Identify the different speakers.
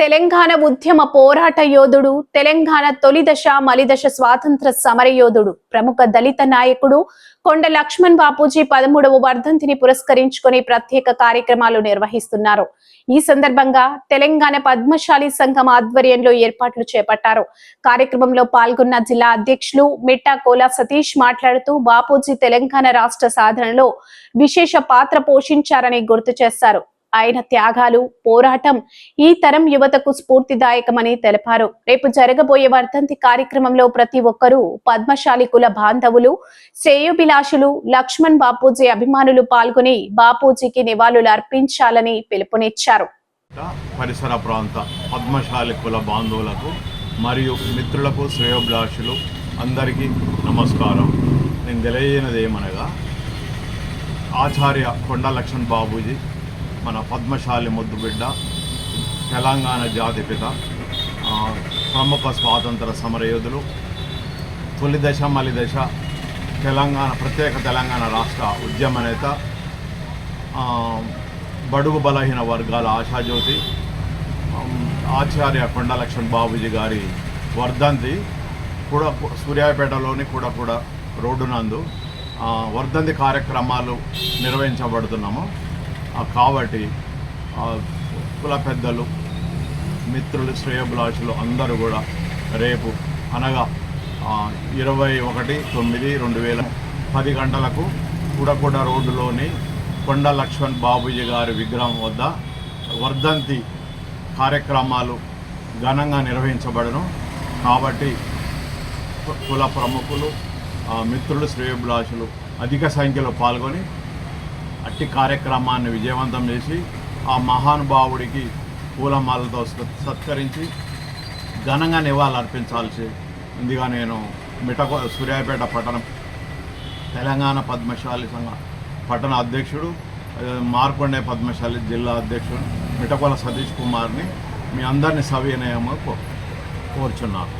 Speaker 1: తెలంగాణ ఉద్యమ పోరాట యోధుడు తెలంగాణ తొలి దశ మలిదశ స్వాతంత్ర సమర యోధుడు ప్రముఖ దళిత నాయకుడు కొండ లక్ష్మణ్ బాపూజీ పదమూడవ వర్ధంతిని పురస్కరించుకొని ప్రత్యేక కార్యక్రమాలు నిర్వహిస్తున్నారు. ఈ సందర్భంగా తెలంగాణ పద్మశాలి సంఘం ఆధ్వర్యంలో ఏర్పాట్లు చేపట్టారు. కార్యక్రమంలో పాల్గొన్న జిల్లా అధ్యక్షులు మిట్టా కోలా సతీష్ మాట్లాడుతూ బాపూజీ తెలంగాణ రాష్ట్ర సాధనలో విశేష పాత్ర పోషించారని గుర్తు చేశారు. ఆయన త్యాగాలు పోరాటం ఈ తరం యువతకు స్ఫూర్తిదాయకమని తెలిపారు. రేపు జరగబోయే వర్ధంతి కార్యక్రమంలో ప్రతి ఒక్కరూ పద్మశాలి కుల బాంధవులు శ్రేయోభిలాషులు లక్ష్మణ్ బాపూజీ అభిమానులు పాల్గొని బాపూజీకి నివాళులు అర్పించాలని పిలుపునిచ్చారు.
Speaker 2: పరిసర ప్రాంత పద్మశాలి కుల బాంధవులకు మరియు మిత్రులకు శ్రేయోభిలాషులు అందరికీ నమస్కారం. నేను తెలియజేయనది ఏమనగా ఆచార్య కొండ లక్ష్మణ్ బాబూజీ మన పద్మశాలి ముద్దుబిడ్డ తెలంగాణ జాతిపిత ప్రముఖ స్వాతంత్ర సమరయోధులు తొలి దశ మలి దశ తెలంగాణ ప్రత్యేక తెలంగాణ రాష్ట్ర ఉద్యమ నేత బడుగు బలహీన వర్గాల ఆశాజ్యోతి ఆచార్య కొండ లక్ష్మణ్ గారి వర్ధంతి కూడా సూర్యాపేటలోని కూడా కూడా రోడ్డు నందు వర్ధంతి కార్యక్రమాలు నిర్వహించబడుతున్నాము. కాబట్టి కుల పెద్దలు మిత్రులు శ్రేయభిలాషులు అందరూ కూడా రేపు అనగా ఇరవై ఒకటి తొమ్మిది రెండు వేల పది గంటలకు కూడకూడ రోడ్డులోని కొండ లక్ష్మణ్ బాబుజీ గారి విగ్రహం వద్ద వర్ధంతి కార్యక్రమాలు ఘనంగా నిర్వహించబడను. కాబట్టి కుల ప్రముఖులు మిత్రులు శ్రేయభిలాషులు అధిక సంఖ్యలో పాల్గొని అట్టి కార్యక్రమాన్ని విజయవంతం చేసి ఆ మహానుభావుడికి పూలమాలతో సత్- సత్కరించి ఘనంగా నివాళులర్పించాల్సి ఉందిగా నేను మిటకో సూర్యాపేట పట్టణం తెలంగాణ పద్మశాలి సంఘ పట్టణ అధ్యక్షుడు మార్కొండే పద్మశాలి జిల్లా అధ్యక్షుడు మిటకొల సతీష్ కుమార్ని మీ అందరిని సవినయము కో కోరుచున్నాను.